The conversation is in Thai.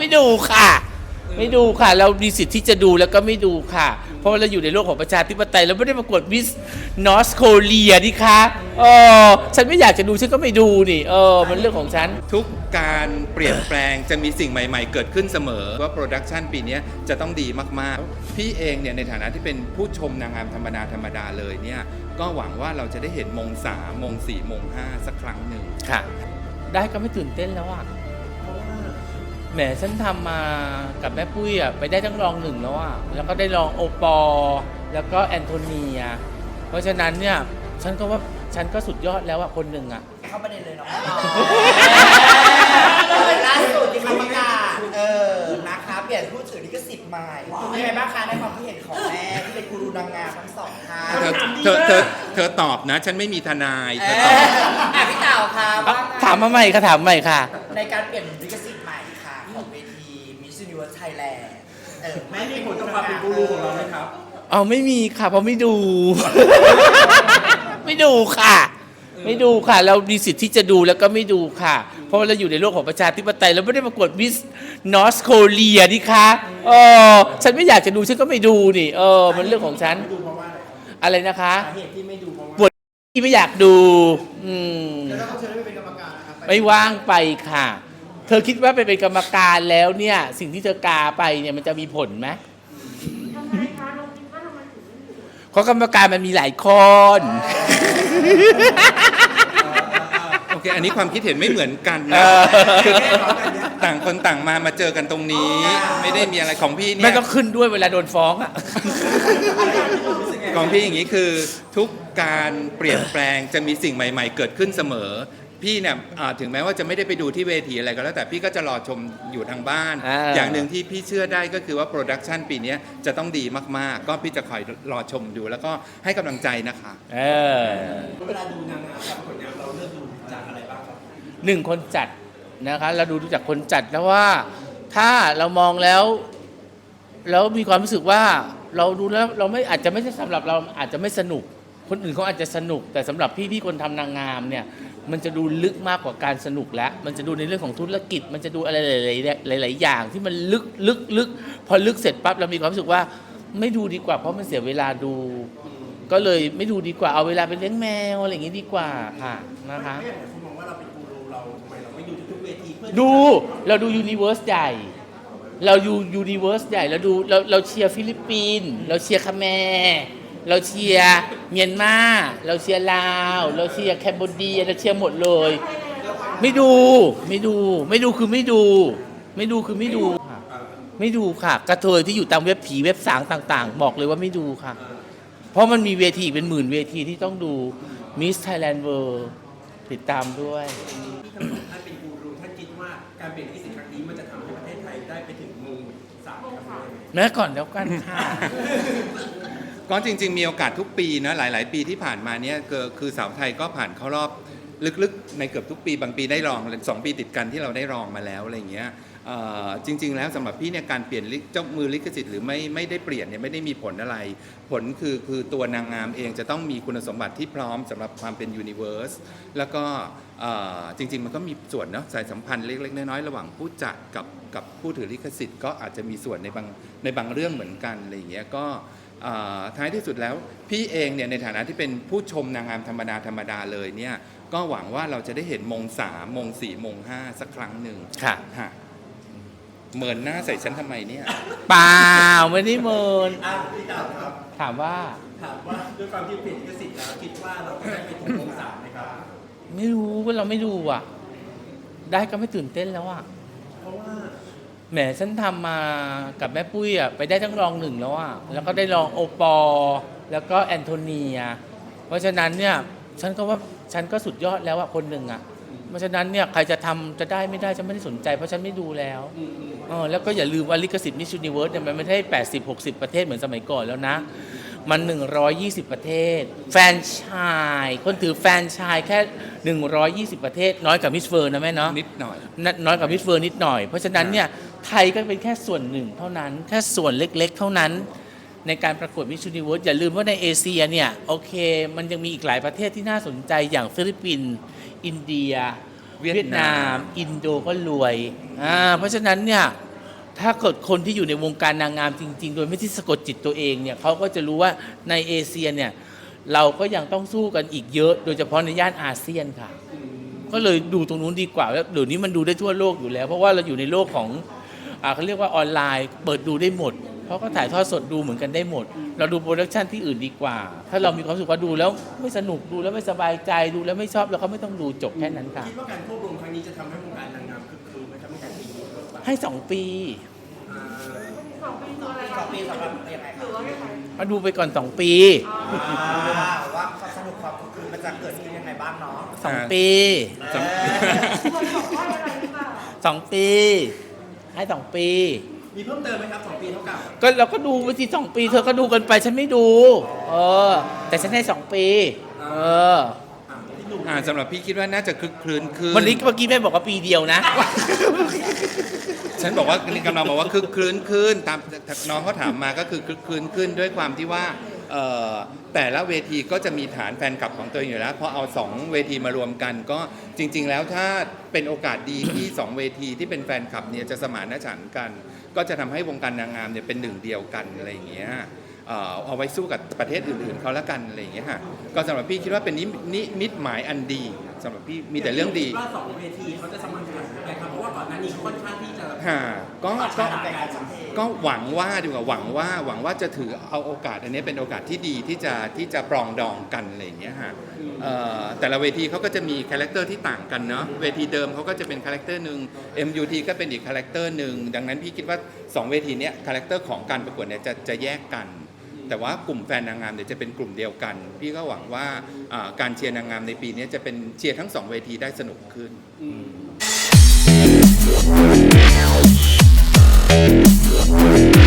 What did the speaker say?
ไม่ดูค่ะ ไม่ดูค่ะ เรามีสิทธิ์ที่จะดูแล้วก็ไม่ดูค่ะ เพราะว่าเราอยู่ในโลกของประชาธิปไตยเราไม่ได้ประกวดมิสนอสโคเรียนี่คะเออฉันไม่อยากจะดูฉันก็ไม่ดูนี่เออมันเรื่องของฉัน ทุกการเปลี่ยนแปลงจะมีสิ่งใหม่ๆ เกิดขึ้นเสมอ ว่าโปรดักชันปีเนี้ยจะต้องดีมากๆ พี่เองเนี่ยในฐานะที่เป็นผู้ชมนางงามธรรมดาธรรมดาเลยเนี่ยก็หวังว่าเราจะได้เห็นมงสามมงสี่มงห้าสักครั้งหนึ่ง ค่ะ ได้ก็ไม่ตื่นเต้นแล้วอะ แหมฉันทำมากับแม่ปุ้ยอะไปได้ทั้งรองหนึ่งแล้วอะแล้วก็ได้รองโอปอล์แล้วก็แอนโทเนีย เพราะฉะนั้นเนี่ยฉันก็ว่าฉันก็สุดยอดแล้วอะคนหนึ่งอะ เข้าประเด็นเลยเนาะล่าสุดที่เขาประกาศเออนะคะเปลี่ยนผู้ถือลิขสิทธิ์ใหม่เป็นยังไงบ้างคะในความคิดเห็นของแม่ที่เป็นกูรูนางงามทั้งสองท่านเธอเธอเธอเธอตอบนะ ฉันไม่มีทนายเอเธออตอบอะพี่เต่าค่ะอะถามมาใหม่ค่ะถามใหม่ค่ะ ในการเปลี่ยนลิขสิทธิ์ใหม่ค่ะ ของเวที Miss Universe Thailand เออแม่มีผลกับความเป็นกูรูของเราไหมครับ เอาไม่มีค่ะ เพราะไม่ดู ไม่ดูค่ะ ไม่ดูค่ะ เรามีสิทธิ์ที่จะดูแล้วก็ไม่ดูค่ะ เพราะว่าเราอยู่ในโลกของประชาธิปไตยเราไม่ได้ประกวดมิสนอสโคเรียนี่คะเออฉันไม่อยากจะดูฉันก็ไม่ดูนี่ เออ มันเรื่องของฉันดูเพราะว่าอะไรครับอะไรนะคะสาเหตุที่ไม่ดูเพราะว่าปวดที่ไม่อยากดู อืม แล้วเขาเชิญให้ไปเป็นกรรมการนะครับไม่ว่างไปค่ะ เธอคิดว่าไปเป็นกรรมการแล้วเนี่ย สิ่งที่เธอกาไปเนี่ยมันจะมีผลไหมทำไมคะเราคิดว่าทำไมถึงไม่มีผลเพราะกรรมการมันมีหลายคน โอเค อันนี้ความคิดเห็นไม่เหมือนกันเอนะอคือต่างคนต่างมามาเจอกันตรงนี้ ไม่ได้มีอะไรของพี่เนี่ไม่ย ต้องขึ้นด้วยเวลาโดนฟ้องอะ ของพี่อย่างนี้คือทุกการเปลี่ยนแปลงจะมีสิ่งใหม่ ๆ เกิดขึ้นเสมอ พี่เนี่ยอ่าถึงแม้ว่าจะไม่ได้ไปดูที่เวทีอะไรก็แล้วแต่พี่ก็จะรอชมอยู่ทางบ้าน อ่า อย่างหนึ่งที่พี่เชื่อได้ก็คือว่าโปรดักชันปีเนี้ยจะต้องดีมากๆ ก็พี่จะคอยรอชมดูแล้วก็ให้กำลังใจนะคะ เออเวลาดูนางงามกับผลงานเราเลือกดูจากอะไรบ้างครับหนึ่งคนจัดนะคะ เราดูจากคนจัดแล้วว่า ถ้าเรามองแล้ว แล้วมีความรู้สึกว่าเราดูแล้วเราไม่อาจจะไม่ใช่สำหรับเราอาจจะไม่สนุก คนอื่นเขาอาจจะสนุก แต่สำหรับพี่พี่คนทำนางงามเนี่ย มันจะดูลึกมากกว่าการสนุกแล้ว มันจะดูในเรื่องของธุรกิจ มันจะดูอะไรหลาย ๆ หลาย ๆ อย่าง ที่มันลึกลึกลึกพอลึกเสร็จปั๊บเรามีความรู้สึกว่าไม่ดูดีกว่า เพราะมันเสียเวลาดู ก็เลยไม่ดูดีกว่าเอาเวลาไปเลี้ยงแมวอะไรอย่างนี้ดีกว่าค่ะนะคะไม่อย่างคุณมองว่าเราเป็นกูรูเราทำไมเราไม่ดูทุกๆเวทีเพื่อดูเราดูยูนิเวอร์สใหญ่เราอยู่ยูนิเวอร์สใหญ่เราดูเราเราเชียร์ฟิลิปปินส์เราเชียร์คาเขมร เราเชียร์เมียนมา เราเชียร์ลาว เราเชียร์แคนเบเดียเราเชียร์หมดเลย ไม่ดูไม่ดู ไม่ดูคือไม่ดู ไม่ดูคือไม่ดูค่ะไม่ดูค่ะ กระเทยที่อยู่ตามเว็บผีเว็บสางต่าง ๆ บอกเลยว่าไม่ดูค่ะ เพราะมันมีเวทีอีกเป็นหมื่นเวทีที่ต้องดูมิสไทยแลนด์เวิลด์ติดตามด้วยท่านเป็นกูรูท่านคิดว่าการเปลี่ยนลิขสิทธิ์ครั้งนี้มันจะทำให้ประเทศไทยได้ไปถึงมุมสามครับแม้ก่อนแล้วกันค่ะ ก็จริง ๆ มีโอกาสทุกปีนะหลาย ๆ ปีที่ผ่านมาเนี่ยคือสาวไทยก็ผ่านเข้ารอบลึกๆ ในเกือบทุกปีบางปีได้รองสองปีติดกันที่เราได้รองมาแล้วอะไรอย่างเงี้ยเอ่อจริง ๆ แล้วสำหรับพี่เนี่ยการเปลี่ยนลิเจ้ามือลิขสิทธิ์หรือไม่ไม่ได้เปลี่ยนเนี่ยไม่ได้มีผลอะไร ผลคือคือตัวนางงามเองจะต้องมีคุณสมบัติที่พร้อมสำหรับความเป็นยูนิเวอร์สแล้วก็เอ่อจริง ๆ มันก็มีส่วนเนาะสายสัมพันธ์เล็ก ๆ น้อย ๆ ระหว่างผู้จัดกับกับผู้ถือลิขสิทธิ์ก็อาจจะมีส่วนในบางในบางเรื่องเหมือนกันอะไรอย่างเงี้ยก็ ท้ายที่สุดแล้วพี่เองเนี่ยในฐานะที่เป็นผู้ชมนางงามธรรมดาธรรมดาเลยเนี่ยก็หวังว่าเราจะได้เห็นมงสามมงสี่มงห้าสักครั้งหนึ่งค่ะ ฮะเหมือนหน้าใส่ฉันทำไมเนี่ย เปล่าไม่ได้เมินอะพี่ดาวครับ ถามว่า ถามว่าด้วยความที่เปลี่ยนลิขสิทธิ์แล้วคิดว่าเราจะได้ไปถึงมุมสามไหมครับ ไม่รู้ว่าเราไม่ดูอะ ได้ก็ไม่ตื่นเต้นแล้วอะ เพราะว่า แหมฉันทำมากับแม่ปุ้ยอะไปได้ทั้งรองหนึ่งแล้วอะแล้วก็ได้รองโอปอล์แล้วก็แอนโทเนีย เพราะฉะนั้นเนี่ยฉันก็ว่าฉันก็สุดยอดแล้วอะคนหนึ่งอะ เพราะฉะนั้นเนี่ยใครจะทำจะได้ไม่ได้ฉันไม่ได้สนใจ เพราะฉันไม่ดูแล้วอืมอืมเออแล้วก็อย่าลืมว่าลิขสิทธิ์มิช s ูนิเวิร์สเนี่ยมันไม่ใช่80 60 ประเทศเหมือนสมัยก่อนแล้วนะ มัน 120 ประเทศ แฟรนไชายคนถือแฟรนไชายแค่ 120 ประเทศ น้อยกว่ามิสเฟิร์นนะแม่เนาะ นิดหน่อย นน้อยกว่ามิสเฟิร์นนิดหน่อย เพราะฉะนั้นเนี่ย ไทยก็เป็นแค่ส่วนหนึ่งเท่านั้น แค่ส่วนเล็กๆ เท่านั้นในการประกวดมิช s ูนิเวิร์สอย่าลืมว่าในเอเชียเนี่ย โอเค มันยังมีอีกหลายประเทศที่น่าสนใจอย่างฟิลิปปินส์อินเดีย เวียดนาม อินโดก็รวยอ่าเพราะฉะนั้นเนี่ย ถ้าเกิดคนที่อยู่ในวงการนางงามจริง ๆ โดยไม่ที่สะกดจิตตัวเองเนี่ยเขาก็จะรู้ว่าในเอเชียเนี่ย เราก็ยังต้องสู้กันอีกเยอะ โดยเฉพาะในย่านอาเซียนค่ะ ก็เลยดูตรงนู้นดีกว่าแล้วเดี๋ยวนี้มันดูได้ทั่วโลกอยู่แล้ว เพราะว่าเราอยู่ในโลกของ เขาเรียกว่าออนไลน์เปิดดูได้หมด เพราะก็ถ่ายทอดสดดูเหมือนกันได้หมด เราดูโปรดักชันที่อื่นดีกว่า ถ้าเรามีความรู้สึกว่าดูแล้วไม่สนุกดูแล้วไม่สบายใจดูแล้วไม่ชอบเราก็ไม่ต้องดูจบแค่นั้นค่ะคิดว่าการควบรวมครั้งนี้จะทำให้วงการนางงามคึกคืนไหมครับในการปีนี้ให้สองปีอ่าสองปีคืออะไรสองปีสำหรับยังไงหรือว่ายังไงมาดูไปก่อนสองปีอ่าว่าความสนุกความคือมันจะเกิดขึ้นยังไงบ้างเนาะสองปีสองคนบอกว่าอะไรหรือเปล่าสองปี ให้สองปี มีเพิ่มเติมไหมครับสองปีเท่ากับก็เราก็ดูไปทีสองปี เธอก็ดูกันไปฉันไม่ดู เออ แต่ฉันให้สองปี เอออ่าพี่หนุ่มอ่าสำหรับพี่คิดว่าน่าจะคลึกคลื้นขึ้นวันนี้เมื่อกี้แม่บอกว่าปีเดียวนะ ฉันบอกว่านี่กำลังบอกว่าคึกคลื้นขึ้นตามน้องเขาถามมาก็คือคึกคลื้นขึ้นด้วยความที่ว่าเอ่อ แต่ละเวทีก็จะมีฐานแฟนคลับของตัวเองอยู่แล้วพอเอาสองเวทีมารวมกันก็จริง ๆ แล้วถ้าเป็นโอกาสดีที่สองเวทีที่เป็นแฟนคลับเนี่ยจะสมานฉันท์กัน ก็จะทำให้วงการนางงามเนี่ยเป็นหนึ่งเดียวกันอะไรอย่างเงี้ยเอาไว้สู้กับประเทศอื่นๆเขาละกันอะไรอย่างเงี้ยฮะก็สำหรับพี่คิดว่าเป็นนิมิตหมายอันดีสำหรับพี่มีแต่เรื่องดีว่าสองเวทีเขาจะสมัครกันไหมครับ ค่อนข้างที่จะฮะก็ก็ในการสัมเพลงก็หวังว่าดีกว่าหวังว่าหวังว่าจะถือเอาโอกาสอันนี้เป็นโอกาสที่ดีที่จะที่จะปรองดองกันอะไรอย่างเงี้ยฮะเอ่อแต่ละเวทีเขาก็จะมีคาแรคเตอร์ที่ต่างกันเนาะเวทีเดิมเขาก็จะเป็นคาแรคเตอร์หนึ่ง MUT ก็เป็นอีกคาแรคเตอร์หนึ่งดังนั้นพี่คิดว่า 2 เวทีเนี้ยคาแรคเตอร์ของการประกวดเนี่ยจะจะแยกกัน แต่ว่ากลุ่มแฟนนางงามเนี่ยจะเป็นกลุ่มเดียวกัน พี่ก็หวังว่าอ่าการเชียร์นางงามในปีนี้จะเป็นเชียร์ทั้งสองเวทีได้สนุกขึ้น อืม Thank you.